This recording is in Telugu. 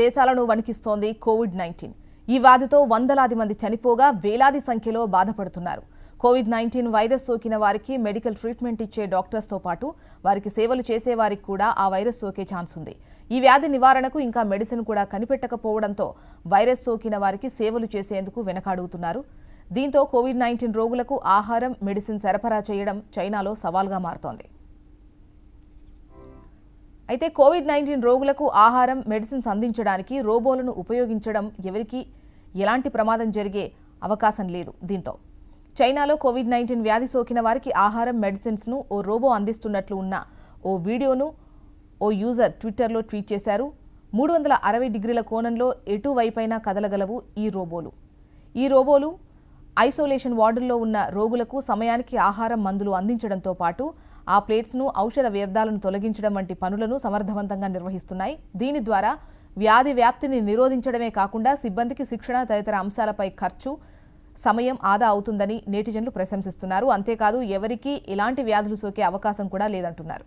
దేశాలను వణికిస్తోంది కోవిడ్ నైన్టీన్. ఈ వ్యాధితో వందలాది మంది చనిపోగా వేలాది సంఖ్యలో బాధపడుతున్నారు. కోవిడ్ నైన్టీన్ వైరస్ సోకిన వారికి మెడికల్ ట్రీట్మెంట్ ఇచ్చే డాక్టర్స్తో పాటు వారికి సేవలు చేసే వారికి కూడా ఆ వైరస్ సోకే ఛాన్స్ ఉంది. ఈ వ్యాధి నివారణకు ఇంకా మెడిసిన్ కూడా కనిపెట్టకపోవడంతో వైరస్ సోకిన వారికి సేవలు చేసేందుకు వెనకాడుగుతున్నారు. దీంతో కోవిడ్ నైన్టీన్ రోగులకు ఆహారం మెడిసిన్ సరఫరా చేయడం చైనాలో సవాల్గా మారుతోంది. అయితే కోవిడ్ నైన్టీన్ రోగులకు ఆహారం మెడిసిన్స్ అందించడానికి రోబోలను ఉపయోగించడం ఎవరికీ ఎలాంటి ప్రమాదం జరిగే అవకాశం లేదు దీంతో. చైనాలో కోవిడ్ నైన్టీన్ వ్యాధి సోకిన వారికి ఆహారం మెడిసిన్స్ను ఓ రోబో అందిస్తున్నట్లు ఉన్న ఓ వీడియోను ఓ యూజర్ ట్విట్టర్లో ట్వీట్ చేశారు. మూడు వందల అరవై డిగ్రీల కోణంలో ఎటువైపైనా కదలగలవు ఈ రోబోలు. ఈ రోబోలు ఐసోలేషన్ వార్డుల్లో ఉన్న రోగులకు సమయానికి ఆహారం మందులు అందించడంతో పాటు ఆ ప్లేట్స్ను ఔషధ వ్యర్థాలను తొలగించడం వంటి పనులను సమర్థవంతంగా నిర్వహిస్తున్నాయి. దీని ద్వారా వ్యాధి వ్యాప్తిని నిరోధించడమే కాకుండా సిబ్బందికి శిక్షణ తదితర అంశాలపై ఖర్చు సమయం ఆదా అవుతుందని నేటిజన్లు ప్రశంసిస్తున్నారు. అంతేకాదు ఎవరికీ ఇలాంటి వ్యాధులు సోకే అవకాశం కూడా లేదంటున్నారు.